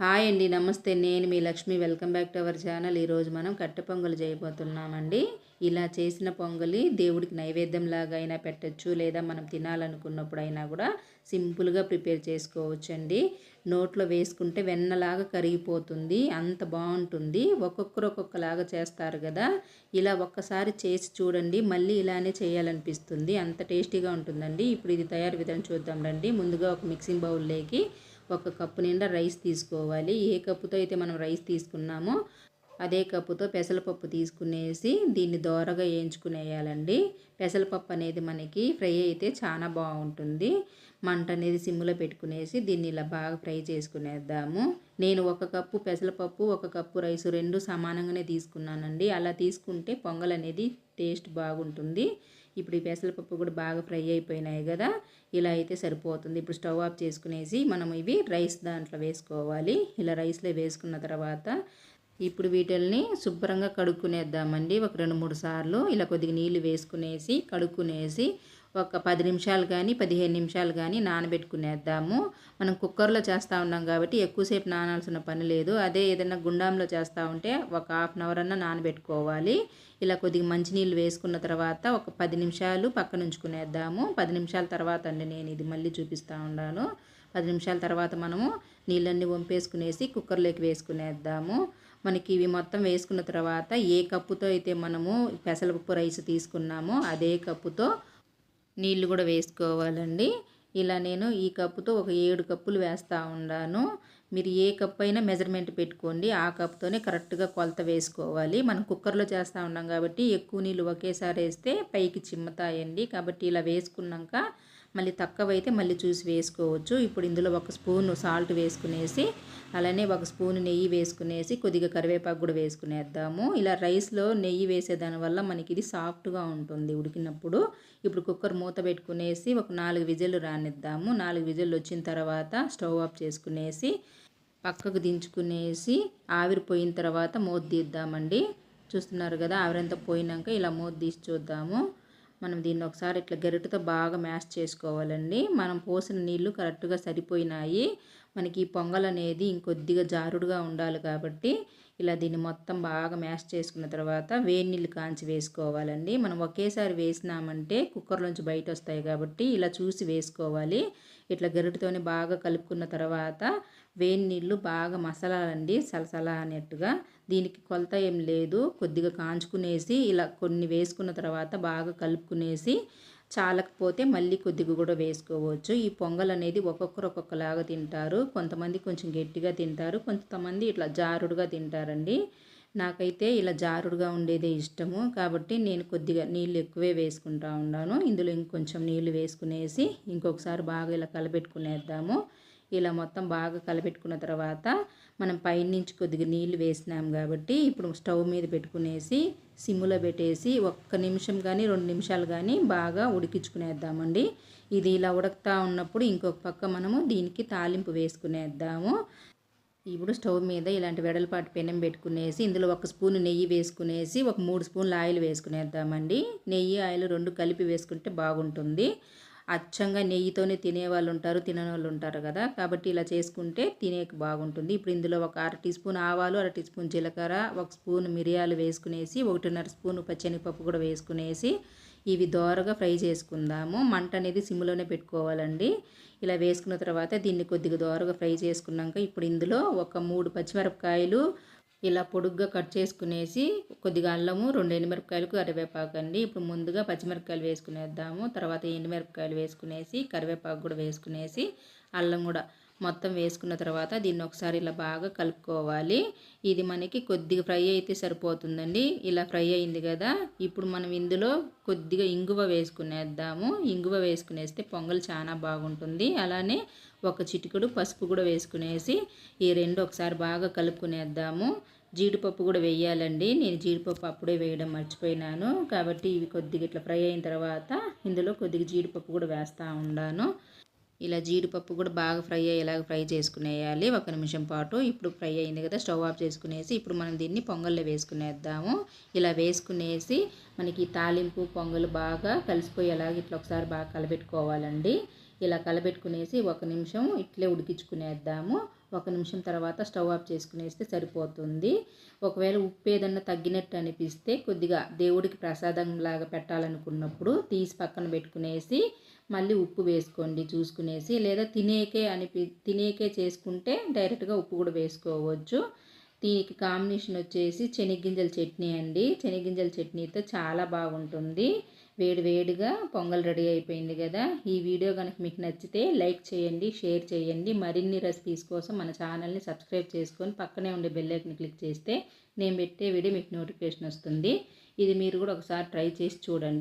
Hi అండి నమస్తే. నేను మీ Lakshmi. Welcome back to our channel. ఈరోజు మనం కట్టె పొంగలు చేయబోతున్నామండి. ఇలా చేసిన పొంగలి దేవుడికి నైవేద్యం లాగా అయినా పెట్టచ్చు లేదా మనం తినాలనుకున్నప్పుడు అయినా కూడా సింపుల్గా ప్రిపేర్ చేసుకోవచ్చు అండి నోట్లో వేసుకుంటే వెన్నలాగా కరిగిపోతుంది అంత బాగుంటుంది. ఒక్కొక్కరు ఒక్కొక్కలాగా చేస్తారు కదా. ఇలా ఒక్కసారి చేసి చూడండి మళ్ళీ ఇలానే చేయాలనిపిస్తుంది. అంత టేస్టీగా ఉంటుందండి. ఇప్పుడు ఇది తయారు విధానం చూద్దాం రండి. ముందుగా ఒక మిక్సింగ్ బౌల్లోకి ఒక కప్పు నిండా రైస్ తీసుకోవాలి. ఏ కప్పుతో అయితే మనం రైస్ తీసుకున్నామో అదే కప్పుతో పెసరపప్పు తీసుకునేసి దీన్ని దోరగా వేయించుకునేయాలండి. పెసరపప్పు అనేది మనకి ఫ్రై అయితే చాలా బాగుంటుంది. మంట అనేది సిమ్లో పెట్టుకునేసి దీన్ని ఇలా బాగా ఫ్రై చేసుకునేద్దాము. నేను ఒక కప్పు పెసరపప్పు ఒక కప్పు రైస్ రెండు సమానంగానే తీసుకున్నానండి. అలా తీసుకుంటే పొంగల్ అనేది టేస్ట్ బాగుంటుంది. ఇప్పుడు ఈ పెసరపప్పు కూడా బాగా ఫ్రై అయిపోయినాయి కదా ఇలా అయితే సరిపోతుంది. ఇప్పుడు స్టవ్ ఆఫ్ చేసుకునేసి మనం ఇవి రైస్ దాంట్లో వేసుకోవాలి. ఇలా రైస్లో వేసుకున్న తర్వాత ఇప్పుడు వీటిల్ని శుభ్రంగా కడుక్కునేద్దామండి. ఒక రెండు మూడు సార్లు ఇలా కొద్దిగా నీళ్ళు వేసుకునేసి కడుక్కునేసి ఒక పది నిమిషాలు కానీ పదిహేను నిమిషాలు కానీ నానబెట్టుకునేద్దాము. మనం కుక్కర్లో చేస్తూ ఉన్నాం కాబట్టి ఎక్కువసేపు నానాల్సిన పని లేదు. అదే ఏదైనా గుండంలో చేస్తూ ఉంటే ఒక హాఫ్ అన్ అవర్ అన్న నానబెట్టుకోవాలి. ఇలా కొద్దిగా మంచినీళ్ళు వేసుకున్న తర్వాత ఒక పది నిమిషాలు పక్కన ఉంచుకునేద్దాము. పది నిమిషాల తర్వాత అండి నేను ఇది మళ్ళీ చూపిస్తూ ఉన్నాను. పది నిమిషాల తర్వాత మనము నీళ్ళన్నీ వంపేసుకునేసి కుక్కర్లోకి వేసుకునేద్దాము. మనకి ఇవి మొత్తం వేసుకున్న తర్వాత ఏ కప్పుతో అయితే మనము పెసరపప్పు రైస్ తీసుకున్నామో అదే కప్పుతో నీళ్ళు కూడా వేసుకోవాలండి. ఇలా నేను ఈ కప్పుతో ఒక ఏడు కప్పులు వేస్తూ ఉన్నాను. మీరు ఏ కప్ అయినా మెజర్మెంట్ పెట్టుకోండి. ఆ కప్తోనే కరెక్ట్గా కొలత వేసుకోవాలి. మనం కుక్కర్లో చేస్తూ ఉన్నాం కాబట్టి ఎక్కువ నీళ్ళు ఒకేసారి వేస్తే పైకి చిమ్ముతాయండి. కాబట్టి ఇలా వేసుకున్నాక మళ్ళీ తక్కువైతే మళ్ళీ చూసి వేసుకోవచ్చు. ఇప్పుడు ఇందులో ఒక స్పూన్ సాల్ట్ వేసుకునేసి అలానే ఒక స్పూన్ నెయ్యి వేసుకునేసి కొద్దిగా కరివేపాకు కూడా వేసుకునేద్దాము. ఇలా రైస్లో నెయ్యి వేసేదాని వల్ల మనకి ఇది సాఫ్ట్గా ఉంటుంది ఉడికినప్పుడు. ఇప్పుడు కుక్కర్ మూత పెట్టుకునేసి ఒక నాలుగు విజిల్లు రానిద్దాము. నాలుగు విజిల్లు వచ్చిన తర్వాత స్టవ్ ఆఫ్ చేసుకునేసి పక్కకు దించుకునేసి ఆవిరి పోయిన తర్వాత మూత తీద్దామండి. చూస్తున్నారు కదా ఆవిరంతా పోయినాక ఇలా మూత తీసి చూద్దాము. మనం దీన్ని ఒకసారి ఇట్లా గరిటతో బాగా మ్యాష్ చేసుకోవాలండి. మనం పోసిన నీళ్ళు కరెక్ట్గా సరిపోయినాయి. మనకి ఈ పొంగల్ అనేది ఇంకొద్దిగా జారుడుగా ఉండాలి కాబట్టి ఇలా దీన్ని మొత్తం బాగా మ్యాష్ చేసుకున్న తర్వాత వేడి నీళ్ళు కాంచి వేసుకోవాలండి. మనం ఒకేసారి వేసినామంటే కుక్కర్లోంచి బయట వస్తాయి కాబట్టి ఇలా చూసి వేసుకోవాలి. ఇట్లా గరిటతోనే బాగా కలుపుకున్న తర్వాత వేడి నీళ్ళు బాగా మసలాలండి సలసల అనేట్టుగా. దీనికి కొలత ఏం లేదు. కొద్దిగా కాంచుకునేసి ఇలా కొన్ని వేసుకున్న తర్వాత బాగా కలుపుకునేసి చాలకపోతే మళ్ళీ కొద్దిగా కూడా వేసుకోవచ్చు. ఈ పొంగల్ అనేది ఒక్కొక్కరు ఒక్కొక్కలాగా తింటారు. కొంతమంది కొంచెం గట్టిగా తింటారు. కొంతమంది ఇట్లా జారుడుగా తింటారండి. నాకైతే ఇలా జారుడుగా ఉండేదే ఇష్టము. కాబట్టి నేను కొద్దిగా నీళ్ళు ఎక్కువే వేసుకుంటా ఉన్నాను. ఇందులో ఇంకొంచెం నీళ్ళు వేసుకునేసి ఇంకొకసారి బాగా ఇలా కలబెట్టుకునేద్దాము. ఇలా మొత్తం బాగా కలపెట్టుకున్న తర్వాత మనం పైనుంచి కొద్దిగా నీళ్ళు వేసినాం కాబట్టి ఇప్పుడు స్టవ్ మీద పెట్టుకునేసి సిమ్లో పెట్టేసి ఒక్క నిమిషం కానీ రెండు నిమిషాలు కానీ బాగా ఉడికించుకునేద్దామండి. ఇది ఇలా ఉడకతా ఉన్నప్పుడు ఇంకొక పక్క మనము దీనికి తాలింపు వేసుకునేద్దాము. ఇప్పుడు స్టవ్ మీద ఇలాంటి వెడలపాటు పెనం పెట్టుకునేసి ఇందులో ఒక స్పూన్ నెయ్యి వేసుకునేసి ఒక మూడు స్పూన్ల ఆయిల్ వేసుకునేద్దామండి. నెయ్యి ఆయిల్ రెండు కలిపి వేసుకుంటే బాగుంటుంది. అచ్చంగా నెయ్యితోనే తినేవాళ్ళు ఉంటారు తినని వాళ్ళు ఉంటారు కదా. కాబట్టి ఇలా చేసుకుంటే తినేకి బాగుంటుంది. ఇప్పుడు ఇందులో ఒక అర టీ స్పూన్ ఆవాలు అర టీ స్పూన్ జీలకర్ర ఒక స్పూన్ మిరియాలు వేసుకునేసి ఒకటిన్నర స్పూన్ పచ్చనిపప్పు కూడా వేసుకునేసి ఇవి దోరగా ఫ్రై చేసుకుందాము. మంట అనేది సిమ్లోనే పెట్టుకోవాలండి. ఇలా వేసుకున్న తర్వాత దీన్ని కొద్దిగా దోరగా ఫ్రై చేసుకున్నాక ఇప్పుడు ఇందులో ఒక మూడు పచ్చిమిరపకాయలు ఇలా పొడుగ్గా కట్ చేసుకునేసి కొద్దిగా అల్లము రెండు ఎండుమిరపకాయలకు కరివేపాకు అండి. ఇప్పుడు ముందుగా పచ్చిమిరపకాయలు వేసుకునేద్దాము. తర్వాత ఎండుమిరపకాయలు వేసుకునేసి కరివేపాకు కూడా వేసుకునేసి అల్లం కూడా మొత్తం వేసుకున్న తర్వాత దీన్ని ఒకసారి ఇలా బాగా కలుపుకోవాలి. ఇది మనకి కొద్దిగా ఫ్రై అయితే సరిపోతుందండి. ఇలా ఫ్రై అయింది కదా. ఇప్పుడు మనం ఇందులో కొద్దిగా ఇంగువ వేసుకునేద్దాము. ఇంగువ వేసుకునేస్తే పొంగల్ చాలా బాగుంటుంది. అలానే ఒక చిటికుడు పసుపు కూడా వేసుకునేసి ఈ రెండు ఒకసారి బాగా కలుపుకునేద్దాము. జీడిపప్పు కూడా వేయాలండి. నేను జీడిపప్పు అప్పుడే వేయడం మర్చిపోయినాను. కాబట్టి ఇవి కొద్దిగా ఇట్లా ఫ్రై అయిన తర్వాత ఇందులో కొద్దిగా జీడిపప్పు కూడా వేస్తూ ఉన్నాను ఇలా జీడిపప్పు కూడా బాగా ఫ్రై అయ్యేలాగా ఫ్రై చేసుకునేయాలి. ఒక నిమిషం పాటు. ఇప్పుడు ఫ్రై అయింది కదా స్టవ్ ఆఫ్ చేసుకునేసి ఇప్పుడు మనం దీన్ని పొంగల్లో వేసుకునేద్దాము. ఇలా వేసుకునేసి మనకి తాలింపు పొంగలు బాగా కలిసిపోయేలాగా ఇట్లా ఒకసారి బాగా కలబెట్టుకోవాలండి. ఇలా కలబెట్టుకునేసి ఒక నిమిషం ఇట్లే ఉడికించుకునేద్దాము. ఒక నిమిషం తర్వాత స్టవ్ ఆఫ్ చేసుకునేస్తే సరిపోతుంది. ఒకవేళ ఉప్పు ఏదన్నా తగ్గినట్టు అనిపిస్తే కొద్దిగా దేవుడికి ప్రసాదం లాగా పెట్టాలనుకున్నప్పుడు తీసి పక్కన పెట్టుకునేసి మళ్ళీ ఉప్పు వేసుకోండి చూసుకునేసి. లేదా తినేకే అనిపి తినేకే చేసుకుంటే డైరెక్ట్గా ఉప్పు కూడా వేసుకోవచ్చు. దీనికి కాంబినేషన్ వచ్చేసి శనగింజల చట్నీ అండి. శనగింజల చట్నీతో చాలా బాగుంటుంది. వేడి వేడిగా పొంగల్ రెడీ అయిపోయింది కదా. ఈ వీడియో కనుక మీకు నచ్చితే లైక్ చేయండి షేర్ చేయండి. మరిన్ని రెసిపీస్ కోసం మన ఛానల్ని సబ్స్క్రైబ్ చేసుకొని పక్కనే ఉండే బెల్లైక్ని క్లిక్ చేస్తే నేను పెట్టే వీడియో మీకు నోటిఫికేషన్ వస్తుంది. ఇది మీరు కూడా ఒకసారి ట్రై చేసి చూడండి.